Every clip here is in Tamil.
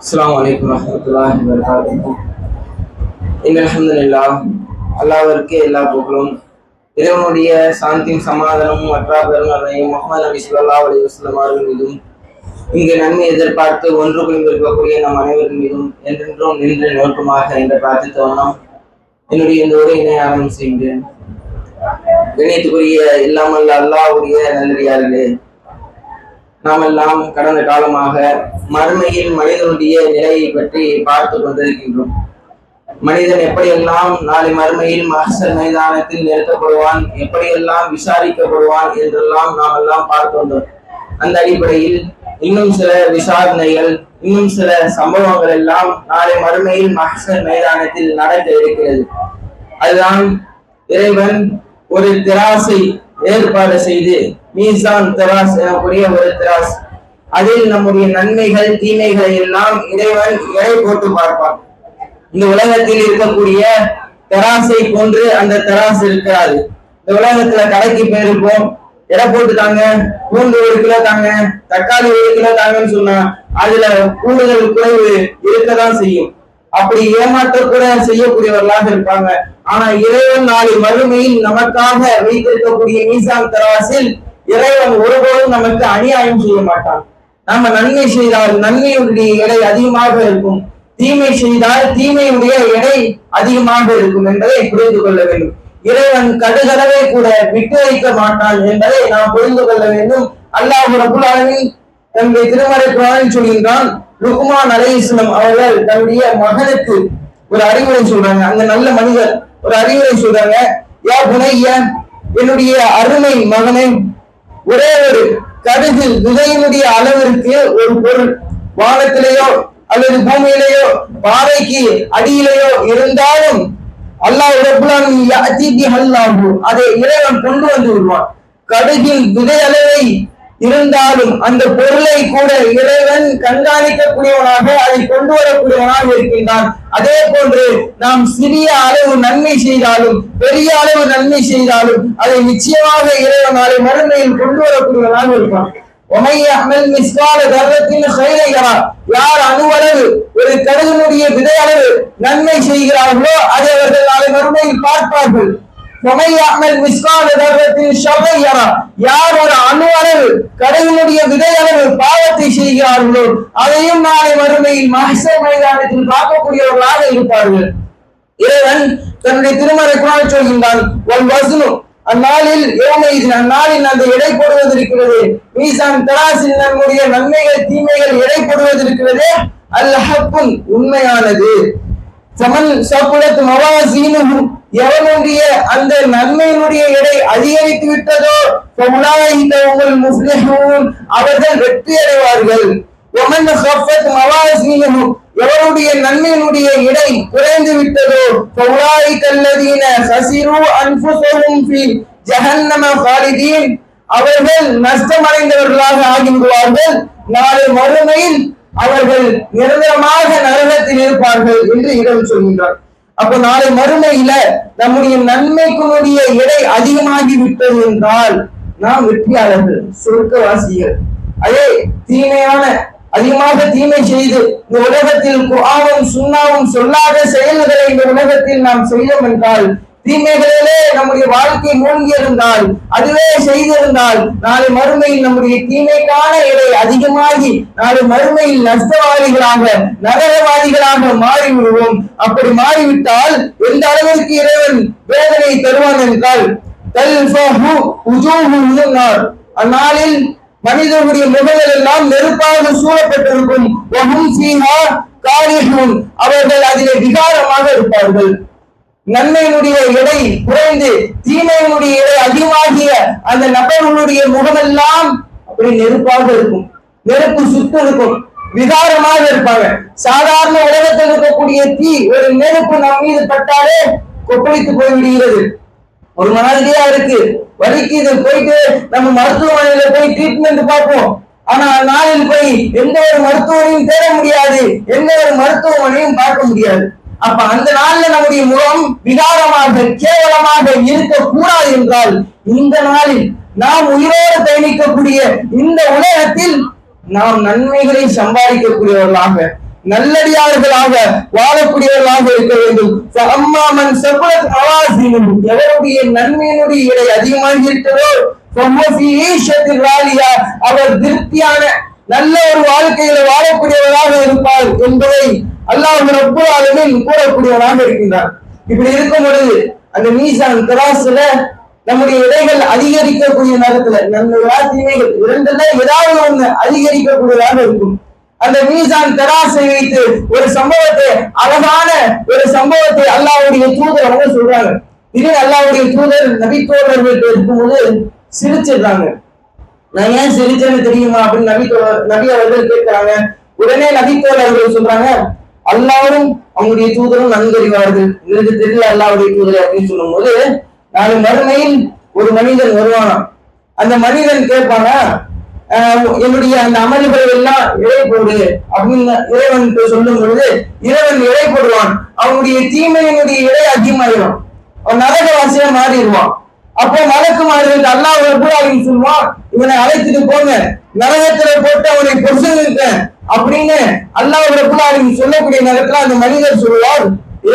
அஸ்ஸலாமு அலைக்கும் வரஹ்மத்துல்லாஹி வபரகாத்துஹு. இன்னல் ஹம்துலில்லாஹ் அல்லாஹ்விற்கு எல்லா புகழும் இறைவனுடைய சாந்தியும் சமாதானமும் அற்றாதலும் அன்னையும் முகமது நபி ஸல்லல்லாஹு அலி வஸ்லம் அவர்கள் மீதும் இங்கு நன்மை எதிர்பார்த்து ஒன்று குழுந்திருக்கக்கூடிய நம் அனைவரின் மீதும் என்றென்றும் நின்று நோக்கமாக என்று பிரார்த்தித்த வண்ணம் என்னுடைய இந்த உரையினை ஆரம்பம் செய்கின்றேன். கணியத்துக்குரிய இல்லாமல் அல்லாஹ்வுடைய நல்லடியார்களே நாம் எல்லாம் கடந்த காலமாக மறுமையில் மனிதனுடைய நிலையை பற்றி பார்த்து கொண்டிருக்கின்றோம். மனிதன் எப்படியெல்லாம் நாளை மறுமையில் மகசர் மைதானத்தில் நிறுத்தப்படுவான் எப்படியெல்லாம் விசாரிக்கப்படுவான் என்றெல்லாம் நாம் எல்லாம் பார்த்து வந்தோம். அந்த அடிப்படையில் இன்னும் சில விசாரணைகள் இன்னும் சில சம்பவங்கள் எல்லாம் நாளை மறுமையில் மகசர் மைதானத்தில் நடக்க இருக்கிறது. அதுதான் இறைவன் ஒரு திராசை ஏற்பாடு செய்து மீசான் திராஸ் எனக்கூடிய ஒரு திராஸ். அதில் நம்முடைய நன்மைகள் தீமைகளை எல்லாம் இறைவன் எடை போட்டு பார்ப்பான். இந்த உலகத்தில் இருக்கக்கூடிய தெராசை போன்று அந்த தெராசு இருக்காது. இந்த உலகத்துல கடைக்கு போயிருப்போம். எடை போட்டு தாங்க பூண்டு ஒரு கிலோ தாங்க தக்காளி ஒரு கிலோ தாங்கன்னு சொன்னா அதுல கூடுதல் குறைவு இருக்கதான் செய்யும். அப்படி ஏமாற்ற கூட செய்யக்கூடியவர்களாக இருப்பாங்க. ஆனா இறைவன் நாளை மறுமையில் நமக்காக வைத்திருக்கக்கூடிய மீசான் தராசில் இறைவன் ஒருபோதும் நமக்கு அநியாயம் செய்ய மாட்டான். நாம நன்மை செய்தால் நன்மையுடைய எடை அதிகமாக இருக்கும். தீமை செய்தால் தீமையுடைய எடை அதிகமாக இருக்கும் என்பதை புரிந்து கொள்ள வேண்டும். இறைவன் கடுகடவை கூட விட்டு வைக்க மாட்டான் என்பதை நாம் புரிந்து கொள்ள வேண்டும். அல்லாஹ் ரபுல் தன்னுடைய திருமறை குரானில் சொல்கின்றான் லுக்மான் அலை இஸ்லாம் அவர்கள் தன்னுடைய மகனுக்கு ஒரு அறிவுரை சொல்றாங்க. அந்த நல்ல மனிதர் ஒரு அறிவுரை சொல்றாங்க யா புனைய என்னுடைய அருமை மகனே ஒரே ஒரு கடுகில் விதையினுடைய அளவிற்கு ஒரு பொருள் வானத்திலேயோ அல்லது பூமியிலேயோ பாறைக்கு அடியிலேயோ இருந்தாலும் அல்லாஹ் ரபுல்லாஹு அதை இறைவன் கொண்டு வந்து விடுவான். கடுகின் விதை அளவை இருந்தாலும் அந்த பொருளை கூட இறைவன் கண்காணிக்கக்கூடியவனாக அதை கொண்டு வரக்கூடியவனாக இருக்கின்றான். அதே போன்று நாம் சிறிய அளவு நன்மை செய்தாலும் பெரிய அளவு நன்மை செய்தாலும் அதை நிச்சயமாக இறைவன் நாளை மறுமையில் கொண்டு வரக்கூடியவனாக இருப்பான் யார் அணுவளவு ஒரு கருதனுடைய விதை அளவு நன்மை செய்கிறார்களோ அதை அவர்கள் நாளை மறுமையில் பார்ப்பார்கள். அமல் மிஸ்கால யார் ஒரு அணு அளவு கடவுளுடைய விதை அளவு பாவத்தை செய்கிறார்களோ அதையும் நாளை மறுமையில் மகசர் மைதானத்தில் பார்க்கக்கூடியவர்களாக இருப்பார்கள். இறைவன் தன்னுடைய திருமறை குரான் சொல்கின்றான் ஒன் வசனும் அந்நாளில் யோமைதின் அந்நாளில் அந்த எடை போடுவது இருக்கிறது மீசான் தராசில் நம்முடைய நன்மைகள் தீமைகள் எடை போடுவது இருக்கிறது அல்லஹப்புன் உண்மையானது. சமன் சப்புலத்து மவாசீனும் எவனுடைய அந்த நன்மையினுடைய எடை அதிகரித்து விட்டதோ? இந்த உங்கள் முஸ்லிமும் அவர்கள் வெற்றி அடைவார்கள். எவருடைய நன்மையினுடைய இடை குறைந்து விட்டதோ? பௌராய் கல்லதீன ஹசிரு அன்புசவும் ஜஹன்னம ஃபாலிதீன் அவர்கள் நஷ்டமடைந்தவர்களாக ஆகிவிடுவார்கள். நாளை மறுமையில் அவர்கள் நிரந்தரமாக நரகத்தில் இருப்பார்கள் என்று இடம் சொல்கின்றார் அப்ப நாளை மறுமையில நம்முடைய நன்மைக்குடைய எடை அதிகமாகி விட்டது என்றால் நாம் வெற்றியாளர்கள் சொர்க்கவாசிகள். அதே தீமையான அதிகமாக தீமை செய்து இந்த உலகத்தில் குரானும் சுண்ணாவும் சொல்லாத செயல்களை இந்த உலகத்தில் நாம் செய்தோம் என்றால் தீமைகளிலே நம்முடைய வாழ்க்கை மூழ்கி இருந்தால் அதுவே செய்திருந்தால் நாளை மறுமையில் நம்முடைய தீமைக்கான இடை அதிகமாகி நாளை மறுமையில் நஷ்டவாதிகளாக நரகவாதிகளாக மாறிவிடுவோம். அப்படி மாறிவிட்டால் எந்த அளவிற்கு இறைவன் வேதனை தருவான் என்றால் அந்நாளில் மனிதனுடைய முகங்கள் எல்லாம் நெருப்பாக சூழப்பட்டிருக்கும். அவர்கள் அதிலே விகாரமாக இருப்பார்கள். நன்மையினுடைய எடை குறைந்து தீமையினுடைய எடை அதிகமாகிய அந்த நபர்களுடைய முகமெல்லாம் அப்படி நெருப்பாக இருக்கும். நெருப்பு சுட்டு இருக்கும். விகாரமாக இருப்பாங்க. சாதாரண உலகத்தில் இருக்கக்கூடிய தீ ஒரு நெருப்பு நம் மீது பட்டாலே கொப்பளித்து போய்விடுகிறது. ஒரு மாதிரியா இருக்கு. வலிக்குது போயிட்டு நம்ம மருத்துவமனையில போய் ட்ரீட்மெண்ட் பார்ப்போம். ஆனா நாளில் போய் எந்த ஒரு மருத்துவரையும் தேட முடியாது. எந்த ஒரு மருத்துவமனையும் பார்க்க முடியாது. அப்ப அந்த நாள்ல நம்முடைய முகம் விகாரமாக கேவலமாக இருக்கக்கூடாது என்றால் இந்த நாளில் நாம் உயிரோடு பயணிக்கக்கூடிய இந்த உலகத்தில் நாம் நன்மைகளை சம்பாதிக்கக்கூடியவர்களாக நல்லடியார்களாக வாழக்கூடியவர்களாக இருக்க வேண்டும். அம்மாமன் செவ்வளவு அவாசினும் எவருடைய நன்மையினுடைய இடை அதிகமாக இருக்கிறதோ அவர் திருப்தியான நல்ல ஒரு வாழ்க்கையில வாழக்கூடியவராக இருப்பார் என்பதை அல்லாஹ் ரப்பு அளவில் கூறக்கூடியவராக இருக்கின்றார் இப்படி இருக்கும் பொழுது அந்த மீசான் தராசுல நம்முடைய இடைகள் அதிகரிக்கக்கூடிய நேரத்துல நம்ம தீமைகள் இரண்டுல ஏதாவது ஒண்ணு அதிகரிக்கக்கூடியதாக இருக்கும். அந்த மீசான் தராசை வைத்து ஒரு சம்பவத்தை அழகான ஒரு சம்பவத்தை அல்லாவுடைய தூதர் அவங்க சொல்றாங்க. இது அல்லாவுடைய தூதர் நபித்தோழர்கள் இருக்கும்போது சிரிச்சிடுறாங்க. நான் ஏன் சிரிச்சேன்னு தெரியுமா? அப்படின்னு நபி நபி அவர்கள் கேட்கிறாங்க. உடனே நபித்தோழர்கள் அவர்கள் சொல்றாங்க அல்லாவும் அவங்களுடைய தூதரும் நன்கறிவார்கள். இவருக்கு தெரியல அல்லாவுடைய தூதர் அப்படின்னு சொல்லும் போது நாலு மறுமையில் ஒரு மனிதன் வருவானாம் அந்த மனிதன் கேட்பானா என்னுடைய அந்த அமல்களை எல்லாம் இறை போடு அப்படின்னு இறைவன் சொல்லும் பொழுது இறைவன் இறை போடுவான். அவனுடைய தீமையினுடைய இறை அதிகமாயிடும் அவன் நரகவாசியா மாறிடுவான். அப்போ மலக்குமார்கள் அல்லாஹ் ரபுல்லாவின் சொல்லுவான் இவனை அழைத்துட்டு போங்க. நரகத்துல போட்டு அவனை பொசுங்க அப்படின்னு அல்லாஹ் ரபுல்லாவின் சொல்லக்கூடிய நேரத்துல அந்த மனிதர் சொல்லுவார்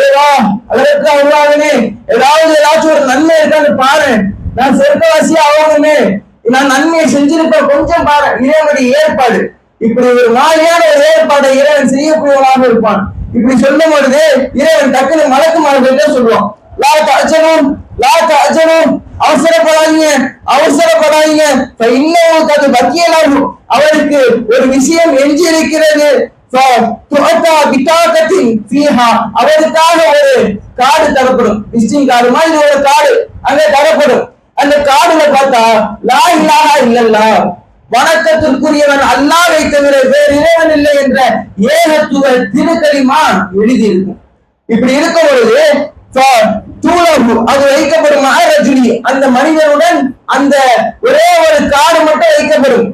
ஏவா அதற்கு அல்லாதனே ஏதாவது ஏதாச்சும் ஒரு நன்மை இருக்கான்னு பாரு. நான் சொர்க்கவாசியா ஆகணுமே. நான் நன்மையை செஞ்சிருப்பேன் கொஞ்சம் பாரு. இறைவனுடைய ஏற்பாடு. இப்படி ஒரு மாதிரியான ஒரு ஏற்பாடை இறைவன் செய்யக்கூடியவனாக இருப்பான். இப்படி சொல்லும் பொழுது இறைவன் டக்குனு மலக்குமார்கள் சொல்லுவான். லா தஜனும் லா தஜனும் அவசரப்படாதீங்க அவசரப்படாதீங்க. இன்னும் அது பக்கியலாகும் அவருக்கு ஒரு விஷயம் எஞ்சியிருக்கிறது அவருக்காக ஒரு காடு தரப்படும். விசிட்டிங் கார்டு மாதிரி ஒரு காடு. அங்க தரப்படும். அந்த காடுல பார்த்தா லா இல்லாஹா இல்லல்லா வணக்கத்திற்குரியவன் அல்லாவை தவிர வேறு இறைவன் இல்லை என்ற ஏகத்துவ திருக்கரிமா எழுதியிருக்கும். இப்படி இருக்கும் பொழுது அது வைக்கப்படும் மகாரஜுனி அந்த மனிதனுடன் அந்த ஒரே ஒரு காடு மட்டும் வைக்கப்படும்.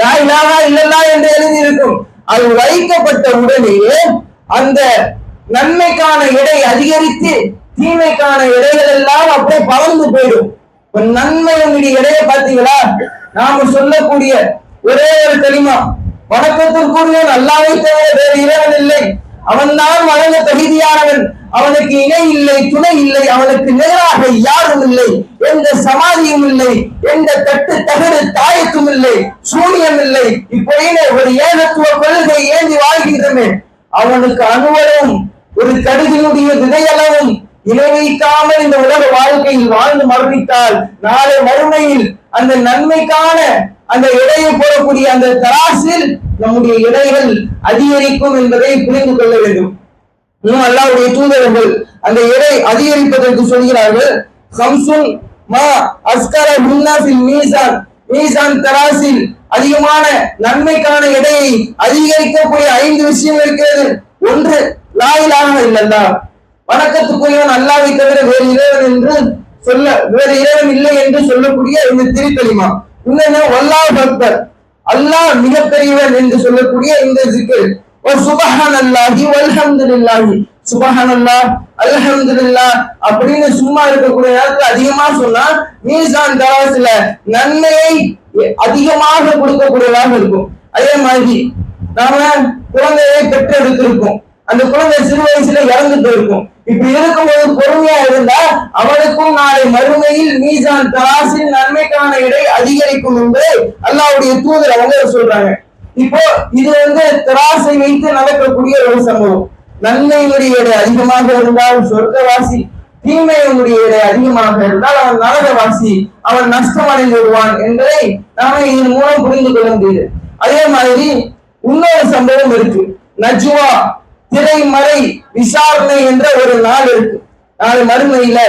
லா இலாஹா இல்லல்லா என்று எழுதியிருக்கும். அது வைக்கப்பட்ட உடனேயே அந்த நன்மைக்கான எடை அதிகரித்து தீமைக்கான எடைகள் எல்லாம் அப்படியே பறந்து போயிடும். இப்ப உங்களுடைய எடையை பார்த்தீங்களா? நாம சொல்லக்கூடிய ஒரே ஒரு களிமா. வணக்கத்திற்குரிய நல்லாவை தவிர வேறு இறைவன் இல்லை. அவன்தான் வழங்க தகுதியானவன். அவனுக்கு இணை இல்லை துணை இல்லை அவனுக்கு நிகராக யாரும் இல்லை. எந்த சமாதியும் இல்லை எந்த தட்டு தகடு தாயத்தும் இல்லை சூனியம் இல்லை. இப்படின்னு ஒரு ஏகத்துவ கொள்கை ஏந்தி வாழ்கின்றமே. அவனுக்கு அனுவலும் ஒரு கடுகினுடைய விதையளவும் இணை வைக்காமல் இந்த உலக வாழ்க்கையில் வாழ்ந்து மரணித்தால் நாளை மறுமையில் அந்த நன்மைக்கான அந்த இடையை போடக்கூடிய அந்த தராசில் நம்முடைய இடைகள் அதிகரிக்கும் என்பதை புரிந்து கொள்ள வேண்டும். இன்னும் அல்லாவுடைய தூதர்கள் அந்த எடை அதிகரிப்பதற்கு சொல்கிறார்கள் சம்சுன் மா அஸ்கர முன்னாசில் மீசான் மீசான் தராசில் அதிகமான நன்மைக்கான எடையை அதிகரிக்கக்கூடிய ஐந்து விஷயம் இருக்கிறது. ஒன்று லாயிலாக இல்லல்லா வணக்கத்துக்குரியவன் அல்லாவை தவிர வேறு இறைவன் என்று சொல்ல வேறு இறைவன் இல்லை என்று சொல்லக்கூடிய இந்த திருத்தலிமா. இன்னொன்னு வல்லா பக்தர் அல்லாஹ் மிகப்பெரியவன் என்று சொல்லக்கூடிய இந்த சிக்கல். அப்படின்னு சும்மா இருக்கக்கூடிய நேரத்துல அதிகமா சொன்னா மீசான் தராசுல நன்மையை அதிகமாக கொடுக்கக்கூடியதாக இருக்கும். அதே மாதிரி நாம குழந்தையை பெற்றெடுத்திருக்கோம் அந்த குழந்தை சிறு வயசுல இறந்து போயிருக்கும். இப்படி இருக்கும்போது பொறுமையா இருந்தா அவனுக்கும் நாளை மறுமையில் மீசான் தராசின் நன்மைக்கான இடை அதிகரிக்கும் என்று அல்லாவுடைய தூதர் அவங்க சொல்றாங்க. இப்போ இது வந்து திராசை வைத்து நடக்கக்கூடிய ஒரு சம்பவம். நன்மையினுடைய எடை அதிகமாக இருந்தால் சொர்க்கவாசி தீமையினுடைய எடை அதிகமாக இருந்தால் அவன் நரகவாசி அவன் நஷ்டம் அடைந்து விடுவான் என்பதை நாம இதன் மூலம் புரிந்து கொள்ள முடியுது. அதே மாதிரி இன்னொரு சம்பவம் இருக்கு. நஜ்வா திரைமறை விசாரணை என்ற ஒரு நாள் இருக்கு. நாளை மறுமையில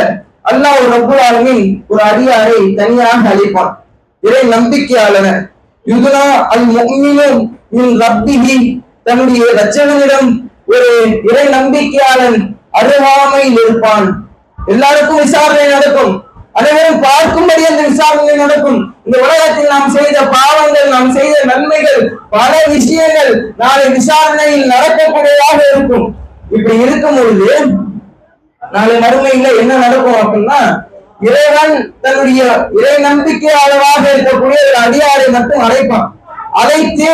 அல்லாஹ் ஒரு ரப்புல் ஒரு அடியாரை தனியாக அழைப்பான். இறை நம்பிக்கையாளன. இதுனா அல் முக்மினும் மின் ரப்பிஹி. தன்னுடைய ரச்சகனிடம் ஒரு இறை நம்பிக்கையாளன் அருகாமையில் இருப்பான். எல்லாருக்கும் விசாரணை நடக்கும். அனைவரும் பார்க்கும்படி அந்த விசாரணை நடக்கும். இந்த உலகத்தில் நாம் செய்த பாவங்கள் நாம் செய்த நன்மைகள் பல விஷயங்கள் நாளை விசாரணையில் நடக்கக்கூடியதாக இருக்கும். இப்படி இருக்கும் பொழுது நாளை மறுமையில என்ன நடக்கும் அப்படின்னா இறைவன் தன்னுடைய இறை நம்பிக்கையாளராக இருக்கக்கூடிய ஒரு அடியாரை மட்டும் அழைப்பான் அழைத்து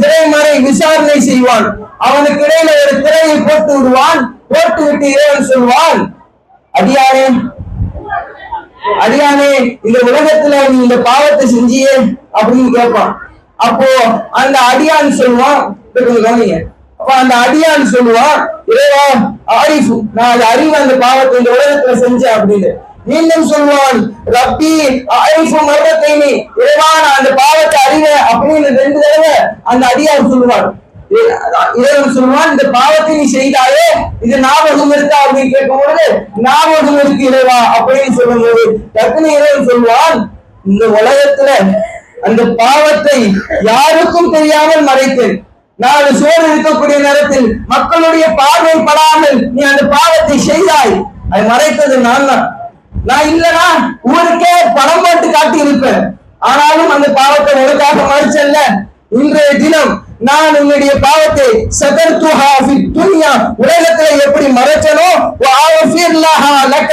திரைமறை விசாரணை செய்வான். அவனுக்கு இடையில ஒரு திரையை போட்டு விடுவான். போட்டு விட்டு இறைவன் சொல்வான் அடியானே அடியானே இந்த உலகத்துல நீ இந்த பாவத்தை செஞ்சியே அப்படின்னு கேட்பான். அப்போ அந்த அடியான் சொல்லுவான் கவனிங்க. அப்ப அந்த அடியான் சொல்லுவான் இறைவா ஆரிஃபு நான் அது அறிவு அந்த பாவத்தை இந்த உலகத்துல செஞ்சேன் அப்படின்னு. மீண்டும் சொல்லுவான் ரப்பி ஆரிஃபு மர்ரத்தைனி இறைவா நான் அந்த பாவத்தை அறிவேன் அப்படின்னு ரெண்டு தடவை அந்த அடியார் சொல்லுவான் இறைவன் சொல்லுவான் இந்த பாவத்தை நீ செய்தாயே இது ஞாபகம் இருக்கா? அப்படின்னு கேட்கும் பொழுது ஞாபகம் இருக்கு இறைவா அப்படின்னு சொல்லும்போது டக்குனு இறைவன் சொல்லுவான் இந்த உலகத்துல அந்த பாவத்தை யாருக்கும் தெரியாமல் மறைத்தேன். நாலு சோறு இருக்கக்கூடிய நேரத்தில் மக்களுடைய பார்வை படாமல் நீ அந்த பாவத்தை செய்தாய். அதை மறைத்தது நான் தான். நான் இல்லனா ஊருக்கே படம் போட்டு காட்டி இருப்பேன் ஆனாலும் அந்த பாவத்தை உனக்காக மறைச்சல்ல. இன்றைய தினம் நான் உன்னுடைய பாவத்தை சதர் துன்யா உலகத்துல எப்படி மறைச்சனோ லக்க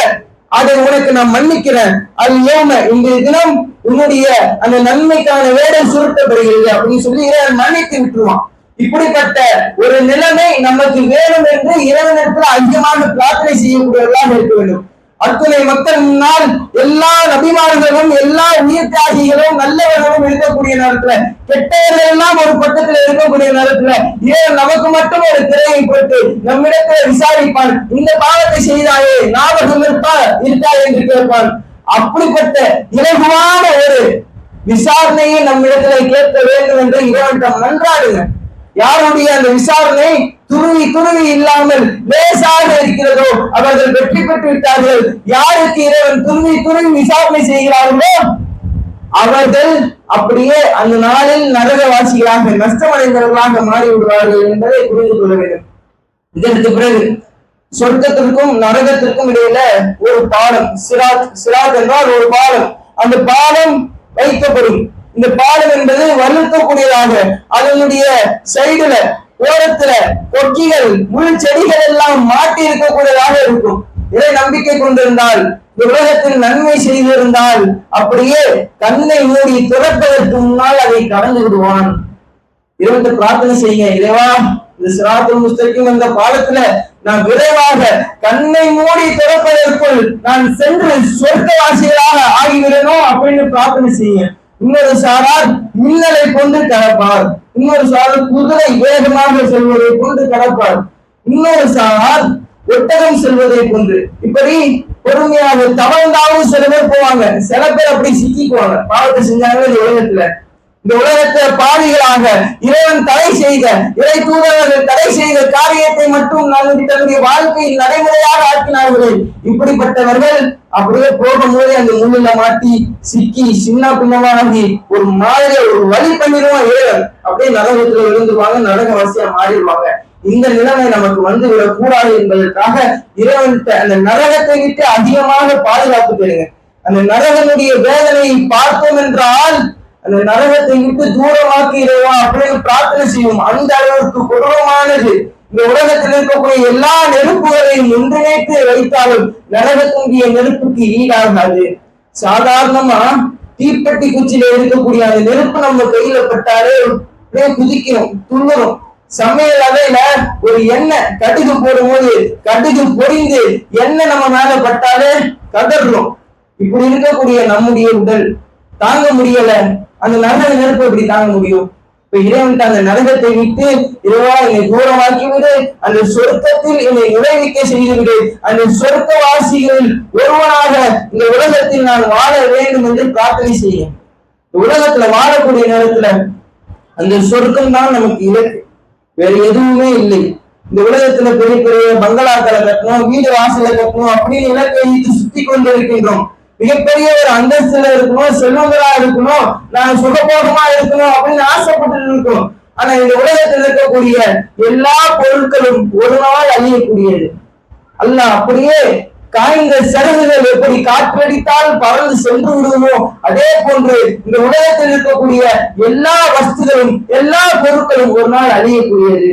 அதை உனக்கு நான் மன்னிக்கிறேன். அது யோம இன்றைய தினம் உன்னுடைய அந்த நன்மைக்கான வேலை சுருட்டப்படுகிறது அப்படின்னு சொல்லி இறைவன் மன்னித்து விட்டுருவான். இப்படிப்பட்ட ஒரு நிலைமை நமக்கு வேணும் என்று இறைவனிடத்தில் அதிகமாக பிரார்த்தனை செய்யக்கூடியவர்களாக இருக்க வேண்டும். அத்துணை மக்கள் முன்னால் எல்லா நபிமார்களும் எல்லா உயிர் தியாகிகளும் நல்லவர்களும் இருக்கக்கூடிய நேரத்துல கெட்டவர்கள் எல்லாம் ஒரு பக்கத்துல இருக்கக்கூடிய நேரத்துல ஏன் நமக்கு மட்டும் ஒரு திரையை போட்டு நம்மிடத்துல விசாரிப்பான்? இந்த பாவத்தை செய்தாயே ஞாபகம் இருப்பா இருக்கா என்று கேட்பான். அப்படிப்பட்ட இலகுவான ஒரு விசாரணையை நம்மிடத்துல கேட்க வேண்டும் என்று இறைவன் நன்றாடுங்க யாருடைய அந்த விசாரணை துருவி துருவி இல்லாமல் லேசாக இருக்கிறதோ அவர்கள் வெற்றி பெற்று விட்டார்கள். யாருக்கு இறைவன் துருவி துருவி விசாரணை செய்கிறார்களோ அவர்கள் அப்படியே அந்த நாளில் நரகவாசிகளாக நஷ்டமடைந்தவர்களாக மாறி விடுவார்கள் என்பதை புரிந்து கொள்ள வேண்டும். இதற்கு பிறகு சொர்க்கத்திற்கும் நரகத்திற்கும் இடையில ஒரு பாலம் சிராத் சிராத் என்றால் ஒரு பாலம். அந்த பாலம் வைக்கப்படும். இந்த பாலம் என்பது வலுக்கக்கூடியதாக அதனுடைய சைடுல ஓரத்துல கொக்கிகள் முள் செடிகள் எல்லாம் மாட்டி இருக்கக்கூடியதாக இருக்கும். இதை நம்பிக்கை கொண்டிருந்தால் உலகத்தில் நன்மை செய்திருந்தால் அப்படியே கண்ணை மூடி துறப்பதற்கு முன்னால் அதை கடந்து விடுவான். இருந்து பிரார்த்தனை செய்யுங்க இறைவா இந்த சிராத்துல் முஸ்தகிம் என்ற பாலத்துல நான் விரைவாக கண்ணை மூடி திறப்பதற்குள் நான் சென்று சொர்க்கவாசிகளாக ஆகிவிடணும் அப்படின்னு பிரார்த்தனை செய்யுங்க. இன்னொரு சாரார் மின்னலை கொண்டு கடப்பார் இன்னொரு சால் குதிரை வேகமாக செல்வதை கொண்டு கடப்பார். இன்னொரு சால் ஒட்டகம் செல்வதை கொண்டு. இப்படி பொறுமையாக தவழ்ந்தாலும் சில பேர் போவாங்க. சில பேர் அப்படி சிக்கிக்குவாங்க. பாவத்தை செஞ்சாங்க இந்த உலகத்துல. இந்த உலகத்தை பாதிகள் பாவிகளாக இறைவன் தடை செய்த இறை தூதர்கள் தடை செய்த காரியத்தை மட்டும் நான் தன்னுடைய வாழ்க்கையில் நடைமுறையாக ஆக்கினார்களே. இப்படிப்பட்டவர்கள் அப்படியே போகும்போது அந்த முள்ளில மாட்டி சிக்கி சின்ன பின்னமாகி ஒரு மாதிரி ஒரு வழி பண்ணிடுவோம் இறைவன். அப்படியே நரகத்துல விழுந்துருவாங்க நரகவாசியா மாறிடுவாங்க. இந்த நிலைமை நமக்கு வந்து விடக்கூடாது என்பதற்காக இறைவன்கிட்ட அந்த நரகத்தை விட்டு அதிகமாக பாதுகாப்பு பெறுங்க அந்த நரகனுடைய வேதனையை பார்த்தோம் என்றால் அந்த நரகத்தை விட்டு தூரமாக்கி இறைவா அப்படின்னு பிரார்த்தனை செய்வோம். அந்த அளவுக்கு கொடூரமானது இந்த உலகத்தில் இருக்கக்கூடிய எல்லா நெருப்புகளையும் ஒன்றிணைத்து வைத்தாலும் நரகத்தினுடைய நெருப்புக்கு ஈடாகாது. சாதாரணமா தீப்பெட்டி குச்சியில இருக்கக்கூடிய அந்த நெருப்பு நம்ம கையில பட்டாலே அப்படியே குதிக்கணும் துள்ளும். சமையல் அறையில ஒரு எண்ணெய் கடுகு போடும்போது கடுகு பொரிந்து எண்ணெய் நம்ம மேல பட்டாலே கதறோம் இப்படி இருக்கக்கூடிய நம்முடைய உடல் தாங்க முடியல. அந்த நரக நெருப்பு எப்படி தாங்க முடியும்? இப்ப இறைவன் அந்த நரகத்தை விட்டு இறைவா என்னை தூரமாக்கி விடு அந்த சொர்க்கத்தில் என்னை நுழைவிக்க செய்து விடு அந்த சொர்க்க வாசிகளில் ஒருவனாக இந்த உலகத்தில் நான் வாழ வேண்டும் என்று பிரார்த்தனை செய்யும் உலகத்துல வாழக்கூடிய நேரத்துல அந்த சொர்க்கம் தான் நமக்கு இலக்கு. வேற எதுவுமே இல்லை. இந்த உலகத்துல பெரிய பெரிய பங்களாக்களை கட்டணும் வீடு வாசலை கட்டணும் அப்படின்னு இலக்கை சுத்தி கொண்டிருக்கின்றோம். மிகப்பெரிய ஒரு அந்தஸ்துல இருக்கணும் செல்வங்களா இருக்கணும் நான் சுகபோகமா இருக்கணும் அப்படின்னு ஆசைப்பட்டு இருக்கோம். ஆனா இந்த உலகத்தில் இருக்கக்கூடிய எல்லா பொருட்களும் ஒரு நாள் அழியக்கூடியது. அல்ல அப்படியே காய்ந்த சருகுகள் எப்படி காற்றடித்தால் பறந்து சென்று விடுமோ? அதே போன்று இந்த உலகத்தில் இருக்கக்கூடிய எல்லா வஸ்துகளும் எல்லா பொருட்களும் ஒரு நாள் அழியக்கூடியது.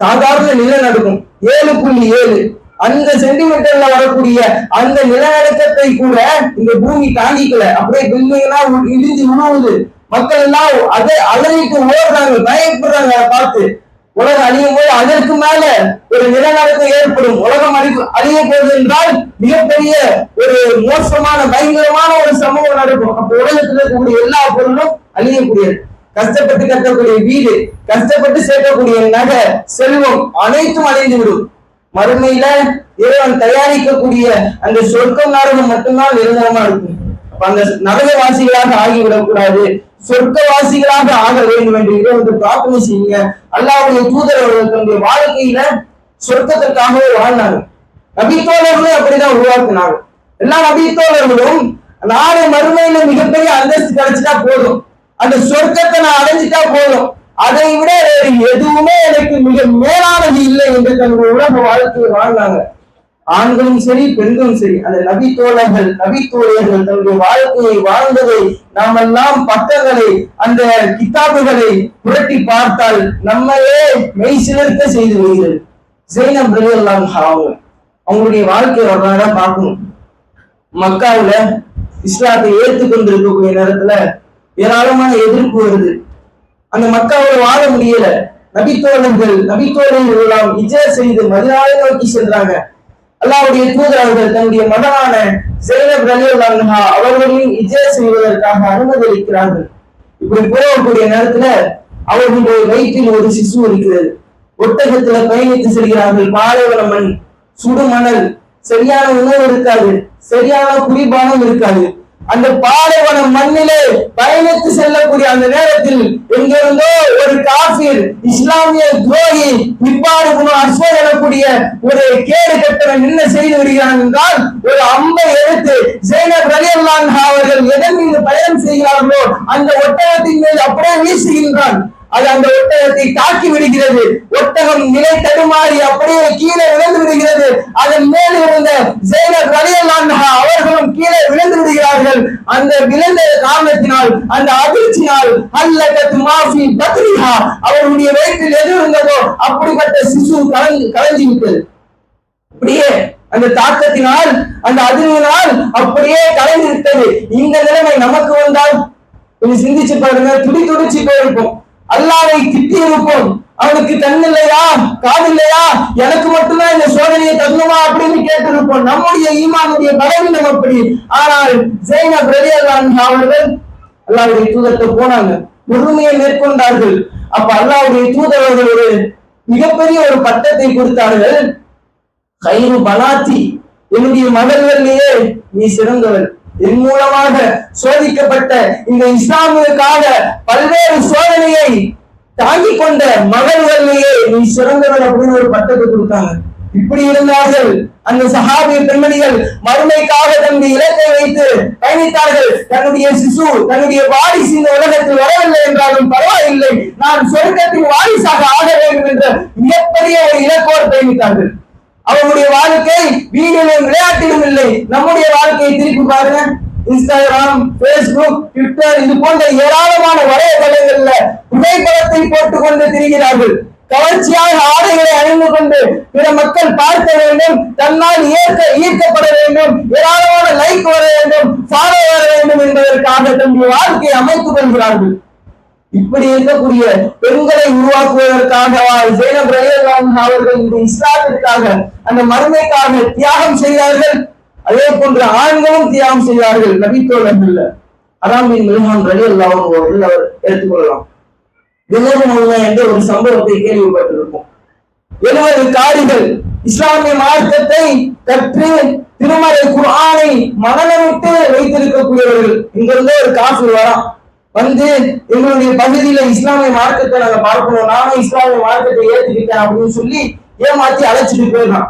சாதாரண நிலநடுக்கம் ஏழு புள்ளி ஏழு. அந்த சென்டிமீட்டர்ல வரக்கூடிய அந்த நிலநடுக்கத்தை கூட இந்த பூமி தாங்கிக்கல. அப்படியே பில்டிங்லாம் இடிஞ்சு விழுவுது மக்கள் எல்லாம் அதை அலறிட்டு ஓடுறாங்க பயப்படுறாங்க அதை பார்த்து. உலகம் அழியும் போது அதற்கு மேல ஒரு நிலநடுக்கம் ஏற்படும். உலகம் அழி அழிய போகுது என்றால் மிகப்பெரிய ஒரு மோசமான பயங்கரமான ஒரு சம்பவம் நடக்கும். அப்ப உலகத்தில் இருக்கக்கூடிய எல்லா பொருளும் அழியக்கூடியது. கஷ்டப்பட்டு கட்டக்கூடிய வீடு கஷ்டப்பட்டு சேர்க்கக்கூடிய நகை செல்வம் அனைத்தும் அழிந்து விடும் மறுமையில இறைவன் தயாரிக்கக்கூடிய அந்த சொர்க்கம் நரகம் மட்டும்தான் நிரந்தரமா இருக்கும். அப்ப அந்த நரகவாசிகளாக ஆகிவிடக்கூடாது. சொர்க்கவாசிகளாக ஆக வேண்டும் என்று வந்து பிரார்த்தனை செய்யுங்க. அல்லாவுடைய தூதர் அவர்கள் தன்னுடைய வாழ்க்கையில சொர்க்கத்திற்காகவே வாழ்ந்தாங்க நபித்தோழர்களும் அப்படிதான் உருவாக்குனாங்க எல்லா நபித்தோழர்களும் நாளை மறுமையில மிகப்பெரிய அந்தஸ்து கிடைச்சிட்டா போதும். அந்த சொர்க்கத்தை நான் அடைஞ்சிட்டா போதும். அதை விட வேறு எதுவுமே எனக்கு மிக மேலானது இல்லை என்று தன்னுடைய உலக வாழ்க்கையை வாழ்ந்தாங்க. ஆண்களும் சரி பெண்களும் சரி அந்த நபி தோழர்கள் நபி தோழர்கள் தன்னுடைய வாழ்க்கையை வாழ்ந்ததை நாம் எல்லாம் பக்கங்களை அந்த கித்தாபுகளை புரட்டி பார்த்தால் நம்மையே மெய் சிலர்க்க செய்து வருகிறது ஜெயினப் ரலியல்லாஹு அவங்க அவங்களுடைய வாழ்க்கை வரலாறு பார்க்கணும். மக்காவுல இஸ்லாத்தை ஏற்றுக்கொண்டு இருக்கக்கூடிய நேரத்துல ஏராளமான எதிர்ப்பு வருது. அந்த மக்காவோட வாழ முடியல. நபித்தோழர்கள் நபித்தோழர்கள் எல்லாம் இஜர் செய்து மதினாவை நோக்கி சென்றாங்க. அல்லாவுடைய தூதர் அவர்கள் தன்னுடைய மகனான ஜெயனப் ரலியல்லாஹா அவர்களையும் இஜர் செய்வதற்காக அனுமதி அளிக்கிறார்கள் இப்படி போகக்கூடிய நேரத்துல அவர்களுடைய வயிற்றில் ஒரு சிசு இருக்கிறது. ஒட்டகத்துல பயணித்து செல்கிறார்கள். பாலைவன மண் சுடுமணல் சரியான உணவு இருக்காது. சரியான குடிபானம் இருக்காது. அந்த பாலைவன மண்ணிலே பயணித்து செல்லக்கூடிய அந்த நேரத்தில் எங்கிருந்தோ ஒரு காஃபிர் இஸ்லாமிய துரோகி இப்பாடு அஸ்வத் எனக்கூடிய ஒரு கேடு கட்டணம் என்ன செய்து வருகிறான் என்றால் ஒரு அம்பை எடுத்து ஜெயனப் ரலியல்லான் அவர்கள் எதன் மீது பயணம் செய்கிறார்களோ அந்த ஒட்டகத்தின் மீது அப்படியே வீசுகின்றான். அது அந்த ஒட்டகத்தை தாக்கி விடுகிறது. ஒட்டகம் நிலை தடுமாறி அப்படியே கீழே விழுந்து விடுகிறது. அதன் மேல் இருந்த ஜெயலர் ரலியல்லான்ஹா அவர்களும் கீழே விழுந்து விடுகிறார்கள். அந்த விழுந்த காரணத்தினால் அந்த அதிர்ச்சியினால் அல்லகத் மாஃபி பத்ரிஹா அவருடைய வயிற்றில் எது இருந்ததோ அப்படிப்பட்ட சிசு கலந்து கலஞ்சி விட்டது அப்படியே அந்த தாக்கத்தினால் அந்த அதிர்வினால் அப்படியே கலைந்து விட்டது இந்த நிலைமை நமக்கு வந்தால் கொஞ்சம் சிந்திச்சு பாருங்க துடி துடிச்சு போயிருப்போம். அல்லாவை திட்டி இருப்போம் அவனுக்கு கண் இல்லையா காது இல்லையா எனக்கு மட்டும்தான் இந்த சோதனையை தரணுமா அப்படின்னு கேட்டிருப்போம். நம்முடைய ஈமானுடைய பலவீனம் அப்படி. ஆனால் ஜெயினப் ரலியல்லாஹு அவர்கள் அல்லாவுடைய தூதத்தை போனாங்க. பொறுமையை மேற்கொண்டார்கள். அப்ப அல்லாவுடைய தூதர் அவர்கள் ஒரு மிகப்பெரிய ஒரு பட்டத்தை கொடுத்தார்கள். கயிறு பலாத்தி என்னுடைய மகள்களிலேயே நீ சிறந்தவள். என் மூலமாக சோதிக்கப்பட்ட இந்த இஸ்லாமுக்காக பல்வேறு சோதனையை தாங்கி கொண்ட மகள்களிலேயே நீ சிறந்தவன் அப்படின்னு ஒரு பட்டத்தை கொடுத்தாங்க. இப்படி இருந்தார்கள். அந்த சஹாபிய பெண்மணிகள் மறுமைக்காக தன்னுடைய இலக்கை வைத்து பயணித்தார்கள். தன்னுடைய சிசு தன்னுடைய வாரிசு இந்த உலகத்தில் வரவில்லை என்றாலும் பரவாயில்லை. நான் சொர்க்கத்தின் வாரிசாக ஆக வேண்டும் என்ற மிகப்பெரிய ஒரு இலக்கோடு பயணித்தார்கள். அவங்களுடைய வாழ்க்கை வீடிலும் விளையாட்டிலும் இல்லை. நம்முடைய வாழ்க்கையை திருப்பி பாருங்க. இன்ஸ்டாகிராம் பேஸ்புக் ட்விட்டர் இது போன்ற ஏராளமான வலைதளங்கள்ல புகைப்படத்தை போட்டுக் கொண்டு திரிகிறார்கள். கவர்ச்சியாக ஆடைகளை அணிந்து கொண்டு பிற மக்கள் பார்க்க வேண்டும். தன்னால் ஈர்க்க ஈர்க்கப்பட வேண்டும். ஏராளமான லைக் வர வேண்டும். ஃபாலோ வர வேண்டும் என்பதற்காக தன்னுடைய வாழ்க்கையை அமைத்துக் கொள்கிறார்கள். இப்படி இருக்கக்கூடிய பெண்களை உருவாக்குவதற்காக ஜெயனப் ரலியல்லாஹு அவர்கள் இந்த இஸ்லாத்திற்காக அந்த மருமைக்காக தியாகம் செய்தார்கள்? அதே போன்ற ஆண்களும் தியாகம் செய்தார்கள் நபித்தோழர்கள் அராமின் மில்ஹான் ரலியல்லாஹு அவர்கள் அவர் எடுத்துக்கொள்ளலாம். என்ற ஒரு சம்பவத்தை கேள்விப்பட்டிருக்கும் எழுபது காரிகள் இஸ்லாமிய மார்க்கத்தை கற்று திருமலை குரானை மனநமிட்டு வைத்திருக்கக்கூடியவர்கள் இங்கிருந்து ஒரு காசு வரான் வந்து எங்களுடைய பகுதியில இஸ்லாமிய மார்க்கத்தை நாங்க பார்க்கணும். நானும் இஸ்லாமிய மார்க்கத்தை ஏத்துக்கிட்டேன் அப்படின்னு சொல்லி ஏமாத்தி அழைச்சிட்டு போயிடலாம்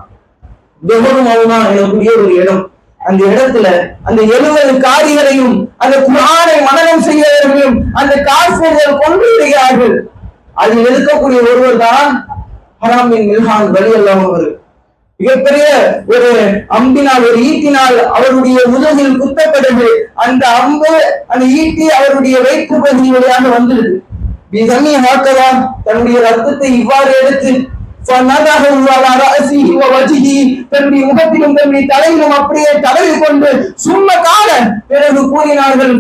எவ்வளவு மவுனா எனக்குரிய ஒரு இடம். அந்த இடத்துல அந்த எழுபது காரிகளையும் அந்த குரானை மனநம் செய்தவர்களையும் அந்த காசுகள் கொண்டு விடுகிறார்கள். அதில் இருக்கக்கூடிய ஒருவர் தான் ஹராமின் மில்ஹான் வலி அவர் மிகப்பெரிய ஒரு அம்பினால் ஒரு ஈட்டினால் அவருடைய முதுகில் குத்தப்பட்டது அந்த அம்பு அந்த ஈட்டி அவருடைய வயிற்று பகுதி வழியாக வந்தது. பிதமி ஹாக்கலாம் தன்னுடைய ரத்தத்தை இவ்வாறு எடுத்து தன்னுடைய முகத்திலும் தன்னுடைய தலையிலும் அப்படியே தலையில் கொண்டு சும்மா கால பிறகு கூறினார்கள்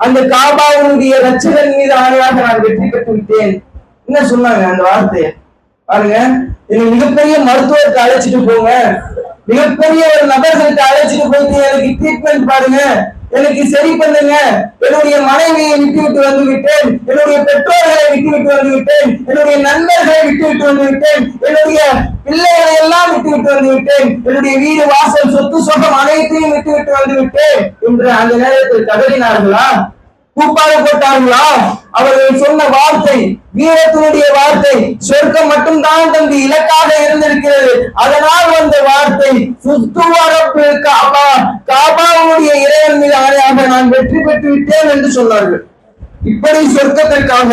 அந்த காபாவுடைய ரட்சகன் மீது ஆணையாக நான் வெற்றி பெற்று விட்டேன். என்ன சொன்னாங்க அந்த வார்த்தையை? பாருங்க. என்னை மிகப்பெரிய மருத்துவருக்கு அழைச்சிட்டு போங்க. மிகப்பெரிய ஒரு நபர்களுக்கு அழைச்சிட்டு போயிட்டு எனக்கு ட்ரீட்மெண்ட் பாருங்க. எனக்கு சரி பண்ணுங்க. என்னுடைய மனைவியை விட்டு விட்டு வந்து விட்டேன். என்னுடைய பெற்றோர்களை விட்டு விட்டு வந்து விட்டேன். என்னுடைய நண்பர்களை விட்டு விட்டு வந்து விட்டேன். என்னுடைய பிள்ளைகளை எல்லாம் விட்டு விட்டு வந்து விட்டேன். என்னுடைய வீடு வாசல் சொத்து சொகம் அனைத்தையும் விட்டு விட்டு வந்து விட்டேன். என்று அந்த நேரத்தில் கதறினார்களா கூப்பாடு போட்டார்களா அவர்கள் சொன்ன வார்த்தை வீரத்தினுடைய வார்த்தை சொர்க்கம் மட்டும்தான் தந்து இலக்காக இருந்திருக்கிறது. அதனால் வந்த வார்த்தை சுத்துவரப்பு காபா காபாவுடைய இறைவன் மீது ஆணையாக நான் வெற்றி பெற்று விட்டேன் என்று சொன்னார்கள். இப்படி சொர்க்கத்திற்காக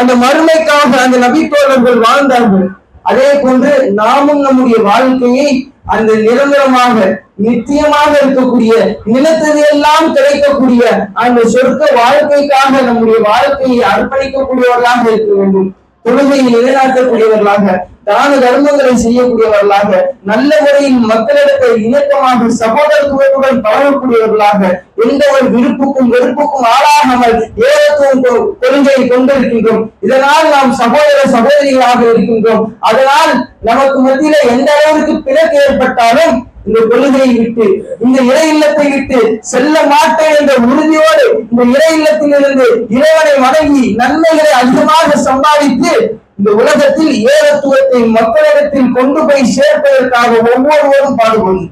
அந்த மறுமைக்காக அந்த நபித்தோழர்கள் வாழ்ந்தார்கள். அதே போன்று நாமும் நம்முடைய வாழ்க்கையை அந்த நிரந்தரமாக நித்தியமாக இருக்கக்கூடிய நிலத்தது எல்லாம் கிடைக்கக்கூடிய அந்த சொர்க்க வாழ்க்கைக்காக நம்முடைய வாழ்க்கையை அர்ப்பணிக்கக்கூடியவர்களாக இருக்க வேண்டும். தொழுகையை நிலைநாட்டக்கூடியவர்களாக தான தர்மங்களை செய்யக்கூடியவர்களாக நல்ல முறையில் மக்களிடத்தை இணக்கமாக சகோதரத்துவத்துடன் பழகக்கூடியவர்களாக எந்த ஒரு விருப்புக்கும் வெறுப்புக்கும் ஆளாகாமல் ஏகத்துவம் கொ- கொள்கையை கொண்டிருக்கின்றோம். இதனால் நாம் சகோதர சகோதரிகளாக இருக்கின்றோம். அதனால் நமக்கு மத்தியில எந்த அளவிற்கு பிறகு ஏற்பட்டாலும் இந்த கொள்கையை விட்டு இந்த இறை இல்லத்தை விட்டு செல்ல மாட்டேன் என்ற உறுதியோடு இந்த இறை இல்லத்திலிருந்து இறைவனை வணங்கி நன்மைகளை அதிகமாக சம்பாதித்து இந்த உலகத்தில் ஏகத்துவத்தை மக்களிடத்தில் கொண்டு போய் சேர்ப்பதற்காக ஒவ்வொருவரும் பாடுபடும்.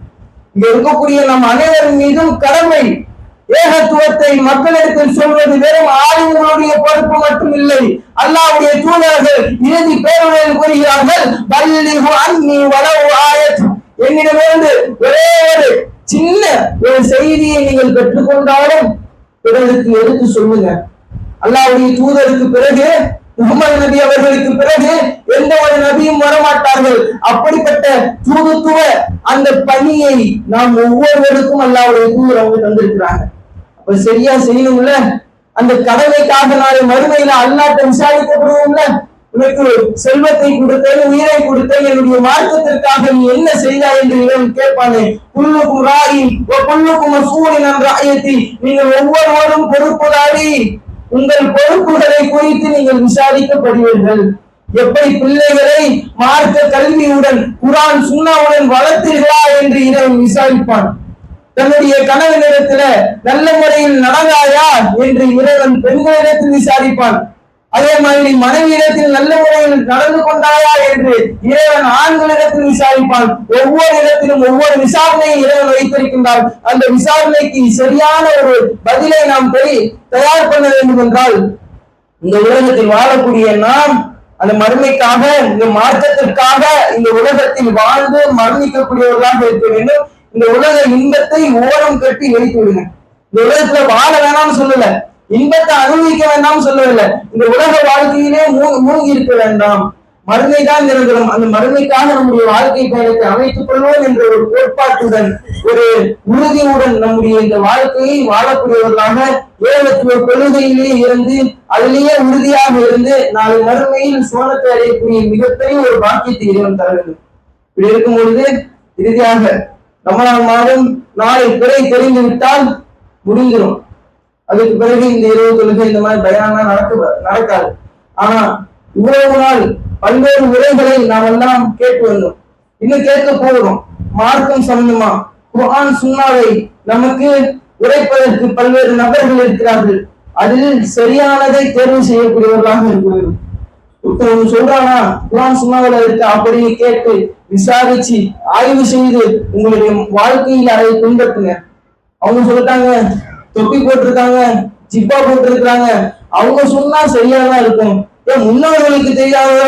இங்க இருக்கக்கூடிய நம் அனைவரின் மீதும் கடமை. ஏகத்துவத்தை மக்களிடத்தில் சொல்வது வெறும் ஆளுங்களுடைய பொறுப்பு மட்டும் இல்லை அல்லாவுடைய தூதர்கள் இறுதி பேருரையில் கூறுகிறார்கள் பல்லிஹு அன்னி வலவு ஆயத். என்னிடமிருந்து ஒரே ஒரு சின்ன ஒரு செய்தியை நீங்கள் பெற்றுக்கொண்டாலும் பிறருக்கு எடுத்து சொல்லுங்க. அல்லாவுடைய தூதருக்கு பிறகு முகமது நபி அவர்களுக்கு பிறகு எந்த ஒரு நபியும் வரமாட்டார்கள். அப்படிப்பட்ட தூதுத்துவ அந்த பணியை நாம் ஒவ்வொருவருக்கும் அல்லாவுடைய தூதர் அவங்க தந்திருக்கிறாங்க. அப்ப சரியா செய்யணும்ல? அந்த கடமைக்காக நாளை மறுமையில அல்லாட்ட விசாரிக்கப்படுவோம்ல? உனக்கு செல்வத்தை கொடுத்தது உயிரை கொடுத்த என்னுடைய மார்க்கத்திற்காக நீ என்ன செய்தாய் என்று இவன் கேட்பானே. புல்லுக்கும் ராயி புல்லுக்கும் மசூரின் என்ற ஆயத்தி நீங்கள் ஒவ்வொருவரும் பொறுப்புதாரி உங்கள் பொறுப்புகளை குறித்து நீங்கள் விசாரிக்கப்படுவீர்கள். எப்படி பிள்ளைகளை மார்க்க கல்வியுடன் குரான் சுண்ணாவுடன் வளர்த்தீர்களா என்று இறைவன் விசாரிப்பான். தன்னுடைய கணவனிடத்துல நல்ல முறையில் நடந்தாயா என்று இறைவன் பெண்களிடத்தில் விசாரிப்பான். அதே மாதிரி மனைவியிடத்தில் நல்ல முறையில் நடந்து கொண்டாயா என்று இறைவன் ஆண்களிடத்தில் விசாரிப்பான். ஒவ்வொரு இடத்திலும் ஒவ்வொரு விசாரணையை இறைவன் வைத்திருக்கின்றான். அந்த விசாரணைக்கு சரியான ஒரு பதிலை நாம் போய் தயார் பண்ண வேண்டும் என்றால் இந்த உலகத்தில் வாழக்கூடிய நாம் அந்த மறுமைக்காக இந்த மாற்றத்திற்காக இந்த உலகத்தில் வாழ்ந்து மரணிக்கக்கூடியவர்களாக இருக்க வேண்டும். இந்த உலக இன்பத்தை ஓரம் கட்டி வைத்து விடுங்க இந்த உலகத்துல வாழ வேணாம்னு சொல்லல. இன்பத்தை அனுபவிக்க வேண்டாம் சொல்லவில்லை. இந்த உலக வாழ்க்கையிலே மூ- மூழ்கி இருக்க வேண்டாம். மறுமை தான் நிரந்தரம். அந்த மறுமைக்காக நம்முடைய வாழ்க்கை பயணத்தை அமைத்துக் கொள்வோம் என்ற ஒரு கோட்பாட்டுடன் ஒரு உறுதியுடன் நம்முடைய இந்த வாழ்க்கையை வாழக்கூடியவர்களாக ஏழத்துவ கொள்கையிலேயே இருந்து அதிலேயே உறுதியாக இருந்து நாளை மறுமையில் சோனத்தை அடையக்கூடிய மிகப்பெரிய ஒரு பாக்கியத்தை இறைவன் தர வேண்டும். இப்படி இருக்கும் பொழுது இறுதியாக ரமலான் மாதம் நாளை பிறை தெரிந்து விட்டால் முடிஞ்சிடும் அதுக்கு பிறகு இந்த இரவு தொழுகை இந்த மாதிரி பயானம் நடக்க நடக்காது. ஆனா இவ்வளவு நாள் பல்வேறு உரைகளை நாம் எல்லாம் கேட்டு வந்தோம். இன்னும் கேட்க போகிறோம். மார்க்கம் சம்பந்தமா குரான் சுண்ணாவை நமக்கு உரைப்பதற்கு பல்வேறு நபர்கள் இருக்கிறார்கள். அதில் சரியானதை தேர்வு செய்யக்கூடியவர்களாக இருக்க வேண்டும் ஒருத்தவங்க சொல்றானா குரான் சுண்ணாவில் இருக்க அப்படின்னு கேட்டு விசாரிச்சு ஆய்வு செய்து உங்களுடைய வாழ்க்கையில் அதை பின்பற்றுங்க. அவங்க சொல்லிட்டாங்க தொப்பி போட்டிருக்காங்க ஜிப்பா போட்டிருக்கிறாங்க. அவங்க சொன்னா சரியா தான் இருக்கும். ஏன் முன்னவர்களுக்கு தெரியாத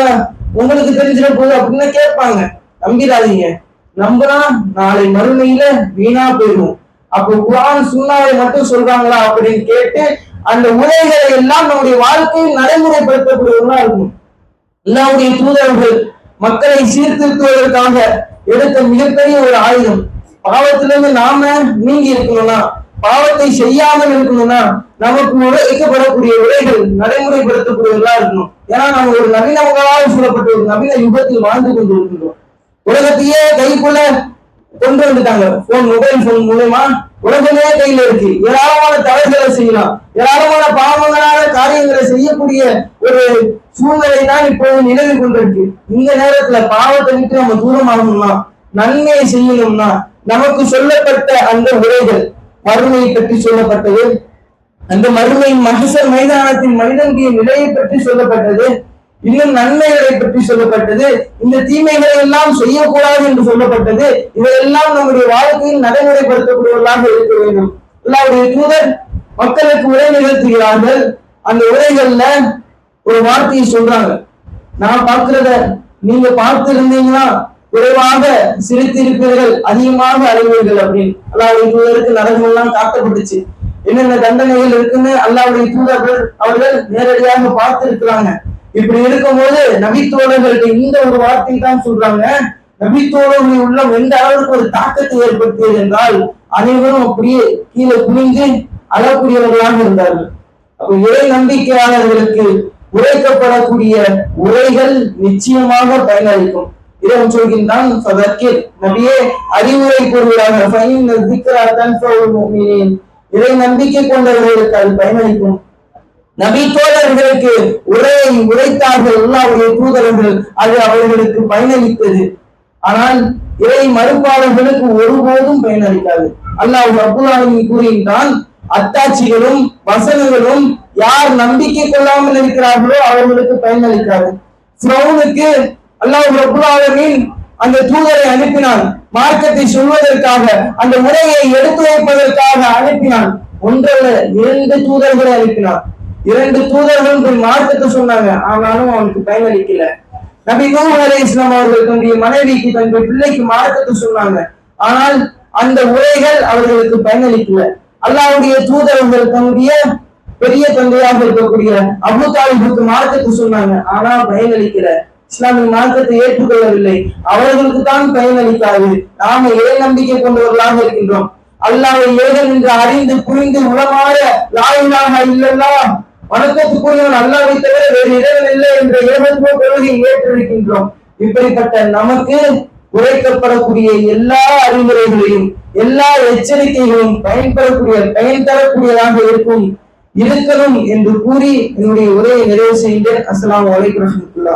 உங்களுக்கு தெரிஞ்சிட போகுது அப்படின்னு கேட்பாங்க. நம்பிடாதீங்க. நம்பினா நாளை மறுமையில வீணா போயிடும் அப்போ குரான் சுண்ணாவை மட்டும் சொல்றாங்களா அப்படின்னு கேட்டு அந்த உரைகளை எல்லாம் நம்முடைய வாழ்க்கையில் நடைமுறைப்படுத்தக்கூடியவர்களா இருக்கும். அல்லாவுடைய தூதர்கள் மக்களை சீர்திருத்துவதற்காக எடுத்த மிகப்பெரிய ஒரு ஆயுதம். பாவத்திலிருந்து நாம நீங்கி இருக்கணும்னா பாவத்தை செய்யாமல் இருக்கணும்னா நமக்கு உழைக்கப்படக்கூடிய உரைகள் நடைமுறைப்படுத்தக்கூடியவர்களா இருக்கணும். ஏன்னா நம்ம ஒரு நவீன சொல்லப்பட்ட ஒரு நவீன யுகத்தில் வாழ்ந்து கொண்டு இருக்கின்றோம் உலகத்தையே கைக்குள்ள கொண்டு வந்துட்டாங்க. போன் மொபைல் போன் மூலயமா உலகமே கையில இருக்கு. ஏராளமான தவறுகளை செய்யலாம். ஏராளமான பாவங்களான காரியங்களை செய்யக்கூடிய ஒரு சூழ்நிலை தான் இப்போது நிலவி கொண்டிருக்கு. இந்த நேரத்துல பாவத்தை விட்டு நம்ம தூரமாகணும்னா நன்மையை செய்யணும்னா நமக்கு சொல்லப்பட்ட அந்த உரைகள் மறுமையை பற்றி சொல்லப்பட்டது. அந்த மறுமை மகசர் மைதானத்தின் மனிதனுடைய நிலையை பற்றி சொல்லப்பட்டது. இன்னும் நன்மைகளை பற்றி சொல்லப்பட்டது. இந்த தீமைகளை எல்லாம் செய்யக்கூடாது என்று சொல்லப்பட்டது. இதையெல்லாம் நம்முடைய வாழ்க்கையில் நடைமுறைப்படுத்தக்கூடியவர்களாக இருக்க வேண்டும். அல்லாவுடைய தூதர் மக்களுக்கு உரை நிகழ்த்துகிறார்கள். அந்த உரைகள்ல ஒரு வார்த்தையை சொல்றாங்க. நான் பார்க்கிறத நீங்க பார்த்து இருந்தீங்கன்னா குறைவாக சிரித்திருப்பீர்கள் அதிகமாக அறிவீர்கள் அப்படின்னு. அல்லாவுடைய தூதருக்கு நரகம் எல்லாம் காட்டப்பட்டுச்சு என்னென்ன தண்டனைகள் இருக்குன்னு அல்லாவுடைய தூதர்கள் அவர்கள் நேரடியாக பார்த்து இருக்கிறாங்க இப்படி இருக்கும்போது நபித்தோழர்களுக்கு இந்த ஒரு வார்த்தை தான் சொல்றாங்க. நபித்தோழர்களின் உள்ளம் எந்த அளவுக்கு ஒரு தாக்கத்தை ஏற்படுத்தியது என்றால் அனைவரும் அப்படியே கீழே குனிந்து அழக்கூடியவர்களாக இருந்தார்கள். அப்ப இறை நம்பிக்கையாளர்களுக்கு உரைக்கப்படக்கூடிய உரைகள் நிச்சயமாக பயனளிக்கும். இறைவன் சொல்கின்றான் ஃபதக்கிர். நபியே அறிவுரை கூறுகிறார்கள் ஃபைன் திக்ரா நம்பிக்கை கொண்டவர்களுக்கு அது பயனளிக்கும். நபி தோழர்களுக்கு உரையை உரைத்தார்கள் அல்லாவுடைய தூதர்கள் அது அவர்களுக்கு பயனளித்தது. ஆனால் இறை மறுப்பாளர்களுக்கு ஒருபோதும் பயனளிக்காது. அல்லாஹ் அப்துல்லாஹி கூறுகின்றான் அத்தாட்சிகளும் வசனங்களும் யார் நம்பிக்கை கொள்ளாமல் இருக்கிறார்களோ அவர்களுக்கு பயனளிக்காது. அல்லாஹ் ரப்புல் அந்த தூதரை அனுப்பினான். மார்க்கத்தை சொல்வதற்காக அந்த உரையை எடுத்து வைப்பதற்காக அனுப்பினான். ஒன்றல்ல இரண்டு தூதர்களை அனுப்பினான். இரண்டு தூதர்கள் போய் மார்க்கத்தை சொன்னாங்க. ஆனாலும் அவனுக்கு பயனளிக்கல நபி நூர் அலி இஸ்லாம் அவர்கள் தன்னுடைய மனைவிக்கு தன்னுடைய பிள்ளைக்கு மார்க்கத்தை சொன்னாங்க. ஆனால் அந்த உரைகள் அவர்களுக்கு பயனளிக்கல அல்லாவுடைய தூதர்கள் தன்னுடைய பெரிய தந்தையாக இருக்கக்கூடிய அபு தாலிபுக்கு மார்க்கத்தை சொன்னாங்க. ஆனா பயனளிக்கல இஸ்லாமிய மார்க்கத்தை ஏற்றுக்கொள்ளவில்லை. அவர்களுக்கு தான் பயனளிக்காது நாம ஏன் நம்பிக்கை கொண்டவர்களாக இருக்கின்றோம். அல்லாவை ஏகன் என்று அறிந்து புரிந்து உளமாய லாயிலாக இல்லெல்லாம் வணக்கத்துக்குரியவன் அல்லாவை தவிர வேறு இறைவன் இல்லை என்ற ஏகத்துவ கொள்கையை ஏற்றிருக்கின்றோம். இப்படிப்பட்ட நமக்கு உரைக்கப்படக்கூடிய எல்லா அறிவுரைகளையும் எல்லா எச்சரிக்கைகளும் பயன்படக்கூடிய பயன் தரக்கூடியதாக இருக்கும் இருக்கணும் என்று கூறி என்னுடைய உரையை நிறைவு செய்கின்றேன் அஸ்லாம் வலைக்கம் வரமத்துல்லா